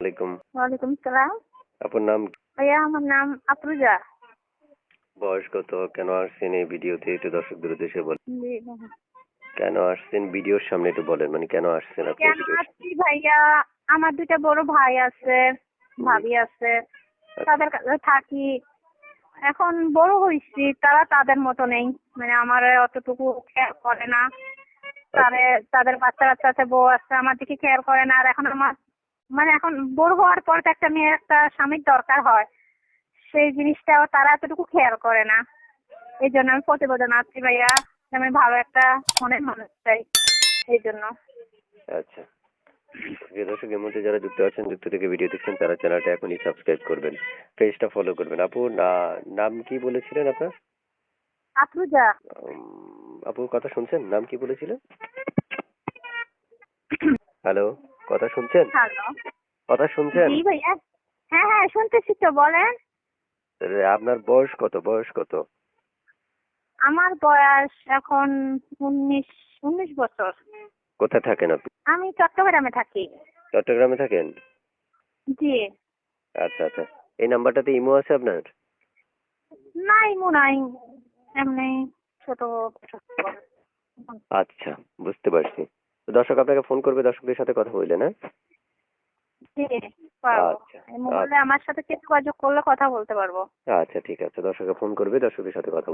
ওয়ালাইকুম ওয়ালাইকুম সালাম আপনার নাম ভাইয়া আমার নাম আফরুজা বয়স কত কেন আসছেন এই ভিডিওতে একটু দর্শকদের উদ্দেশ্যে বলেন কেন আসছেন ভিডিওর সামনে একটু বলেন মানে কেন আসছেন আপনি কেন আসছি ভাইয়া আমার দুইটা বড় ভাই আছে ভাবি আছে তাদের কাছে থাকি এখন বড় হয়েছি তারা তাদের মতো নেই মানে আমার অতটুকু খেয়াল করে না তারে তাদের বাচ্চা বাচ্চা আছে বউ আছে আমার দিকে খেয়াল করে না আর এখন আমার মানে এখন বড় হওয়ার পর তো একটা মেয়ের একটা স্বামীর দরকার হয়। সেই জিনিসটাও তারা এতটুকু খেয়াল করে না। এই জন্য আমি প্রতিবেদন আসছি ভাইয়া আমি ভালো একটা মনের মানুষ চাই এই জন্য। আচ্ছা। প্রিয় দর্শক এর মধ্যে যারা যুক্ত আছেন যুক্ত থেকে ভিডিও দেখছেন তারা চ্যানেলটা এখনই সাবস্ক্রাইব করবেন পেজটা ফলো করবেন। আপু নাম কি বলেছিলেন আপনার? আফরুজা। আপু কথা শুনছেন? নাম কি বলেছিলেন? হ্যালো কথা শুনছেন? হ্যালো। কথা শুনছেন? জি ভাইয়া। হ্যাঁ হ্যাঁ শুনতেছি তো বলেন। আপনার বয়স কত বয়স কত? আমার বয়স এখন উনিশ উনিশ বছর। কোথায় থাকেন আপনি? আমি চট্টগ্রামে থাকি। চট্টগ্রামে থাকেন? জি। আচ্ছা আচ্ছা। এই নাম্বারটাতে ইমো আছে আপনার? না ইমো নাই। এমনি ছোট আচ্ছা বুঝতে পারছি। দর্শক আপনাকে ফোন করবে দর্শকদের সাথে কথা বললেন না? জি আচ্ছা, আমার সাথে যোগাযোগ করলে কথা বলতে পারব। আচ্ছা ঠিক আছে। দর্শকে ফোন করবে দর্শকদের সাথে কথা